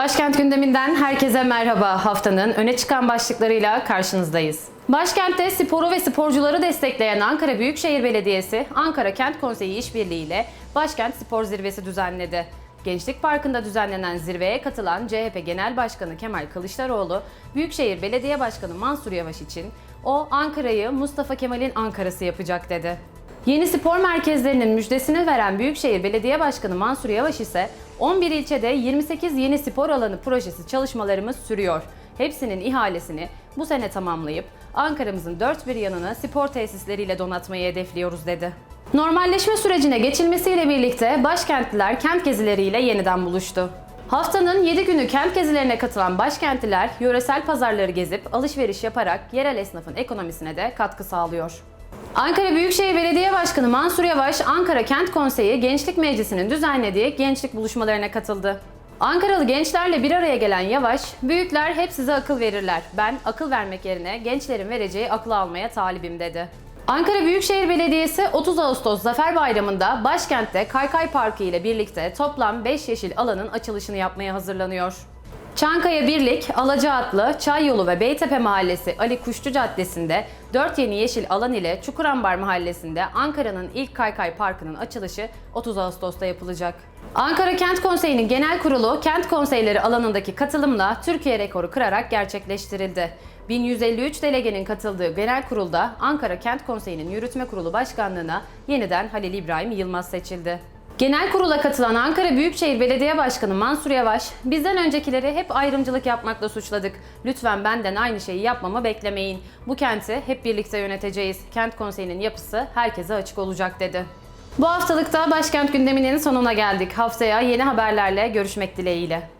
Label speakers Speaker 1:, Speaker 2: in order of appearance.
Speaker 1: Başkent gündeminden herkese merhaba. Haftanın öne çıkan başlıklarıyla karşınızdayız. Başkentte sporu ve sporcuları destekleyen Ankara Büyükşehir Belediyesi, Ankara Kent Konseyi İşbirliği ile Başkent Spor Zirvesi düzenledi. Gençlik Parkı'nda düzenlenen zirveye katılan CHP Genel Başkanı Kemal Kılıçdaroğlu, Büyükşehir Belediye Başkanı Mansur Yavaş için o Ankara'yı Mustafa Kemal'in Ankara'sı yapacak dedi. Yeni spor merkezlerinin müjdesini veren Büyükşehir Belediye Başkanı Mansur Yavaş ise 11 ilçede 28 yeni spor alanı projesi çalışmalarımız sürüyor. Hepsinin ihalesini bu sene tamamlayıp Ankara'mızın dört bir yanını spor tesisleriyle donatmayı hedefliyoruz dedi. Normalleşme sürecine geçilmesiyle birlikte başkentliler kent gezileriyle yeniden buluştu. Haftanın 7 günü kent gezilerine katılan başkentliler yöresel pazarları gezip alışveriş yaparak yerel esnafın ekonomisine de katkı sağlıyor. Ankara Büyükşehir Belediye Başkanı Mansur Yavaş, Ankara Kent Konseyi Gençlik Meclisi'nin düzenlediği gençlik buluşmalarına katıldı. Ankaralı gençlerle bir araya gelen Yavaş, büyükler hep size akıl verirler. Ben akıl vermek yerine gençlerin vereceği aklı almaya talibim dedi. Ankara Büyükşehir Belediyesi 30 Ağustos Zafer Bayramı'nda başkentte Kaykay Parkı ile birlikte toplam 5 yeşil alanın açılışını yapmaya hazırlanıyor. Çankaya Birlik, Alacaatlı, Çayyolu ve Beytepe Mahallesi Ali Kuşçu Caddesi'nde 4 yeni yeşil alan ile Çukurambar Mahallesi'nde Ankara'nın ilk Kaykay Parkı'nın açılışı 30 Ağustos'ta yapılacak. Ankara Kent Konseyi'nin genel kurulu kent konseyleri alanındaki katılımla Türkiye rekoru kırarak gerçekleştirildi. 1153 delegenin katıldığı genel kurulda Ankara Kent Konseyi'nin yürütme kurulu başkanlığına yeniden Halil İbrahim Yılmaz seçildi. Genel kurula katılan Ankara Büyükşehir Belediye Başkanı Mansur Yavaş, bizden öncekileri hep ayrımcılık yapmakla suçladık. Lütfen benden aynı şeyi yapmamı beklemeyin. Bu kenti hep birlikte yöneteceğiz. Kent konseyinin yapısı herkese açık olacak dedi. Bu haftalıkta başkent gündeminin sonuna geldik. Haftaya yeni haberlerle görüşmek dileğiyle.